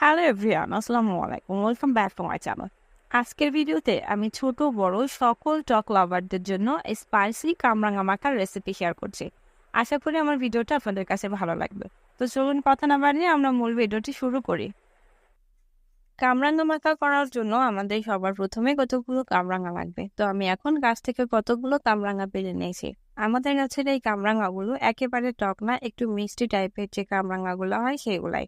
Hello everyone আসসালামু আলাইকুম welcome back to my channel আজকের ভিডিওতে আমি ছোট, বড় সকল টক লাভারদের জন্য স্পাইসি কামরাঙা মাখার রেসিপি শেয়ার করছি। আশা করি আমার ভিডিওটা আপনাদের কাছে ভালো লাগবে। তো চলুন কথা না বাড়িয়ে আমরা মূল ভিডিওটি শুরু করি। কামরাঙ্গা মাখা করার জন্য আমাদের সবার প্রথমে কতগুলো কামরাঙা লাগবে? তো আমি এখন গাছ থেকে কতগুলো কামরাঙা পেরে নিয়েছি। আমাদের গাছের এই কামরাঙাগুলো একেবারে টক না, একটু মিষ্টি টাইপের যে কামরাঙাগুলো হয় সেগুলাই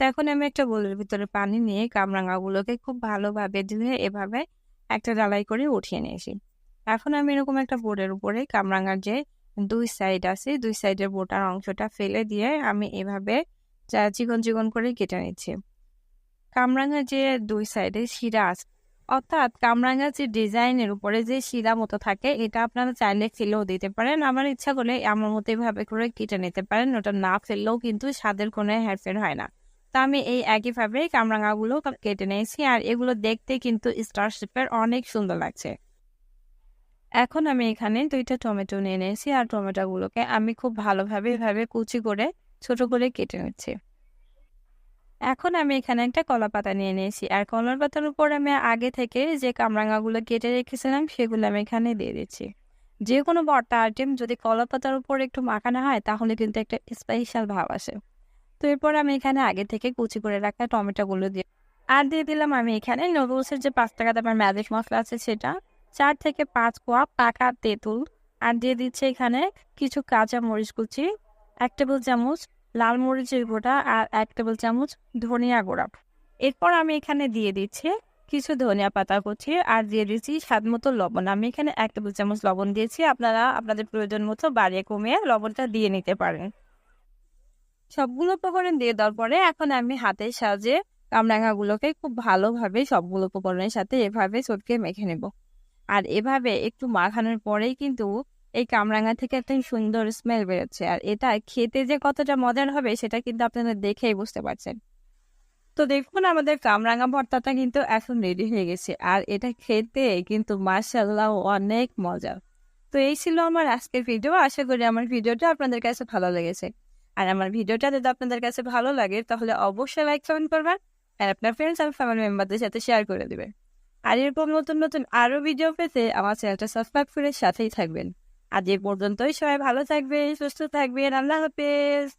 তো এখন আমি একটা বোলের ভিতরে পানি নিয়ে কামরাঙাগুলোকে খুব ভালোভাবে ধুয়ে এভাবে একটা ডালাই করে উঠিয়ে নিয়েছি। এখন আমি এরকম একটা বোর্ডের উপরে কামরাঙার যে দুই সাইড আছে, দুই সাইডের বোটার অংশটা ফেলে দিয়ে আমি এভাবে চিকন চিকন করে কেটে নিচ্ছি। কামরাঙার যে দুই সাইডে শিরা আছে, অর্থাৎ কামরাঙার যে ডিজাইনের উপরে যে শিরা মতো থাকে, এটা আপনারা চাইলে ফেলেও দিতে পারেন। আমার ইচ্ছা করলে আমার মতো এভাবে করে কেটে নিতে পারেন। ওটা না ফেললেও কিন্তু স্বাদের কোনো হেরফের হয় না। তো আমি এই একই একইভাবে কামরাঙাগুলো কেটে নিয়েছি আর এগুলো দেখতে কিন্তু স্টার শেপের অনেক সুন্দর লাগছে। এখন আমি এখানে দুইটা টমেটো নিয়ে নিয়েছি আর টমেটোগুলোকে আমি খুব ভালোভাবে এভাবে কুচি করে, ছোট করে কেটে নিচ্ছি। এখন আমি এখানে একটা কলা পাতা নিয়ে নিয়েছি আর কলার পাতার উপর আমি আগে থেকে যে কামরাঙাগুলো কেটে রেখেছিলাম সেগুলো আমি এখানে দিয়ে দিচ্ছি। যে কোনো ভর্তা আইটেম যদি কলা পাতার উপর একটু মাখানো হয় তাহলে কিন্তু একটা স্পেশাল ভাব আসে। তো এরপর আমি এখানে আগে থেকে কুচি করে রাখা টমেটোগুলো দিয়ে আর দিয়ে দিলাম আমি এখানে নুডলসের যে পাঁচ টাকা দামের ম্যাজিক মশলা আছে সেটা। চার থেকে পাঁচ কোয়া পাকা তেঁতুল আর দিয়ে দিচ্ছে এখানে কিছু কাঁচা মরিচ কুচি, এক টেবিল চামচ লাল মরিচের গোটা আর এক টেবিল চামচ ধনিয়া গুঁড়া। এরপর আমি এখানে দিয়ে দিচ্ছি কিছু ধনিয়া পাতা কুচি আর দিয়ে দিচ্ছি স্বাদ মতো লবণ। আমি এখানে এক টেবিল চামচ লবণ দিয়েছি। আপনারা আপনাদের প্রয়োজন মতো বাড়িয়ে কমিয়ে লবণটা দিয়ে নিতে পারেন। সবগুলো উপকরণ দিয়ে দেওয়ার পরে এখন আমি হাতের সাহায্যে কামরাঙাগুলোকে খুব ভালোভাবে সবগুলো উপকরণের সাথে এভাবে চটকে মেখে নেব। আর এভাবে একটু মাখানোর পরেই কিন্তু এই কামরাঙা থেকে একটা সুন্দর স্মেল বেরোচ্ছে। আর এটা খেতে যে কতটা মজার হবে সেটা কিন্তু আপনারা দেখেই বুঝতে পারছেন। তো দেখুন আমাদের কামরাঙা ভর্তাটা কিন্তু এখন রেডি হয়ে গেছে। আর এটা খেতে কিন্তু মার্শাল্লাহ অনেক মজা। তো এই ছিল আমার আজকের ভিডিও আশা করি আমার ভিডিওটা আপনাদের কাছে ভালো লেগেছে। আর আমার ভিডিওটা যদি আপনাদের কাছে ভালো লাগে, তাহলে অবশ্যই লাইক কমেন্ট করবেন আর আপনার ফ্রেন্ডস আর ফ্যামিলি মেম্বারদের সাথে শেয়ার করে দেবেন। আর এরকম নতুন নতুন আরও ভিডিও পেতে আমার চ্যানেলটা সাবস্ক্রাইব করে সাথেই থাকবেন। আজ এ পর্যন্তই, সবাই ভালো থাকবে সুস্থ থাকবেন, আল্লাহ হাফেজ!